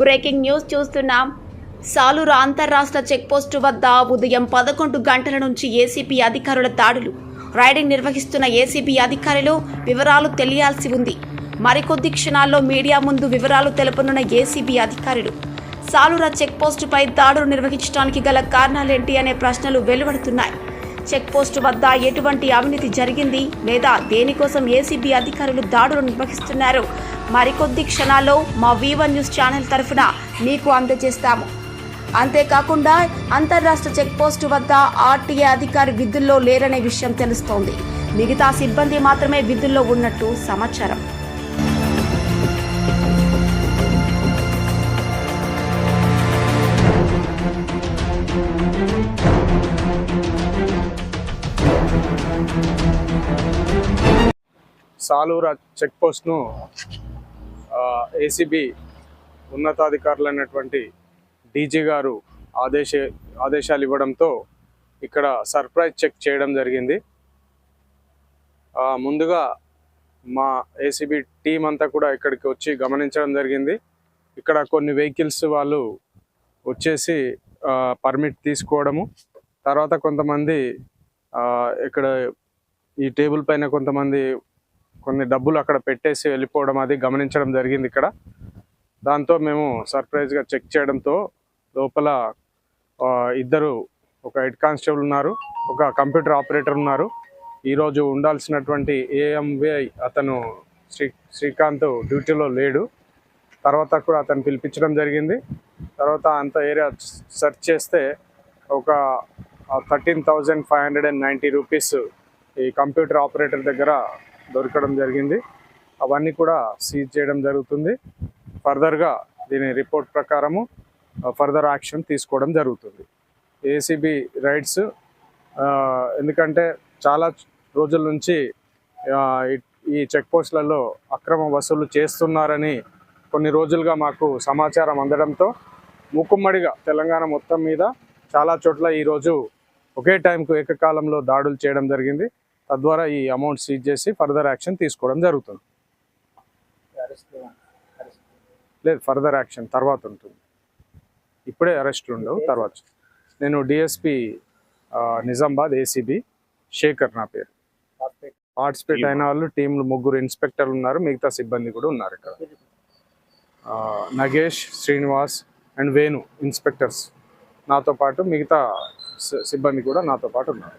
Breaking news చూస్తున్నాం. సాలూరు అంతర్రాష్ట్ర checkpost వద్ద ఉదయం పదకొండు గంటల నుంచి ఏసీపీ అధికారుల దాడులు. రైడింగ్ నిర్వహిస్తున్న ఏసీబీ అధికారులు వివరాలు తెలియాల్సి ఉంది. మరికొద్ది క్షణాల్లో మీడియా ముందు వివరాలు తెలుపనున్న ఏసీబీ అధికారులు సాలూరా చెక్పోస్టుపై దాడులు నిర్వహించడానికి గల కారణాలేంటి అనే ప్రశ్నలు వెలువడుతున్నాయి. చెక్పోస్టు వద్ద ఎటువంటి అవినీతి జరిగింది లేదా దేనికోసం ఏసీబీ అధికారులు దాడులు నిర్వహిస్తున్నారు మరికొద్ది క్షణాల్లో మా వీవన్ న్యూస్ ఛానల్ తరఫున మీకు అందజేస్తాము. అంతేకాకుండా అంతర్రాష్ట్ర చెక్పోస్టు వద్ద ఆర్టీఏ అధికారి విధుల్లో లేరనే విషయం తెలుస్తోంది. మిగతా సిబ్బంది మాత్రమే విధుల్లో ఉన్నట్టు సమాచారం. సాలూరా చెక్ పోస్ట్ను ఏసీబీ ఉన్నతాధికారులైనటువంటి డీజీ గారు ఆదేశ ఆదేశాలు ఇవ్వడంతో ఇక్కడ సర్ప్రైజ్ చెక్ చేయడం జరిగింది. ముందుగా మా ఏసీబీ టీం అంతా కూడా ఇక్కడికి వచ్చి గమనించడం జరిగింది. ఇక్కడ కొన్ని వెహికల్స్ వాళ్ళు వచ్చేసి పర్మిట్ తీసుకోవడము తర్వాత కొంతమంది ఇక్కడ ఈ టేబుల్ పైన కొంతమంది కొన్ని డబ్బులు అక్కడ పెట్టేసి వెళ్ళిపోవడం అది గమనించడం జరిగింది ఇక్కడ. దాంతో మేము సర్ప్రైజ్గా చెక్ చేయడంతో లోపల ఇద్దరు ఒక హెడ్ కానిస్టేబుల్ ఉన్నారు ఒక కంప్యూటర్ ఆపరేటర్ ఉన్నారు. ఈరోజు ఉండాల్సినటువంటి ఏఎంవిఐ అతను శ్రీ శ్రీకాంత్ డ్యూటీలో లేడు. తర్వాత కూడా అతను పిలిపించడం జరిగింది. తర్వాత అంత ఏరియా సెర్చ్ చేస్తే ఒక thirteen thousand five hundred and ninety rupees ఈ కంప్యూటర్ ఆపరేటర్ దగ్గర దొరకడం జరిగింది. అవన్నీ కూడా సీజ్ చేయడం జరుగుతుంది. ఫర్దర్గా దీని రిపోర్ట్ ప్రకారము ఫర్దర్ యాక్షన్ తీసుకోవడం జరుగుతుంది. ఏసీబీ రైడ్స్ ఎందుకంటే చాలా రోజుల నుంచి ఈ- ఈ చెక్ పోస్టులలో అక్రమ వసూలు చేస్తున్నారని కొన్ని రోజులుగా మాకు సమాచారం అందడంతో ముక్కుమ్మడిగా తెలంగాణ మొత్తం మీద చాలా చోట్ల ఈరోజు ఒకే టైంకు ఏకకాలంలో దాడులు చేయడం జరిగింది. తద్వారా ఈ అమౌంట్ సీజ్ చేసి ఫర్దర్ యాక్షన్ తీసుకోవడం జరుగుతుంది. లేదు ఫర్దర్ యాక్షన్ తర్వాత ఉంటుంది. ఇప్పుడే అరెస్ట్ ఉండవు తర్వాత. నేను డిఎస్పి నిజామాబాద్ ఏసీబీ శేఖర్ నా పేరు. పార్టిసిపేట్ అయిన వాళ్ళు టీంలు ముగ్గురు ఇన్స్పెక్టర్లు ఉన్నారు మిగతా సిబ్బంది కూడా ఉన్నారు ఇక్కడ. నగేష్ శ్రీనివాస్ అండ్ వేణు ఇన్స్పెక్టర్స్ నాతో పాటు మిగతా సిబ్బంది కూడా నాతో పాటు ఉన్నారు.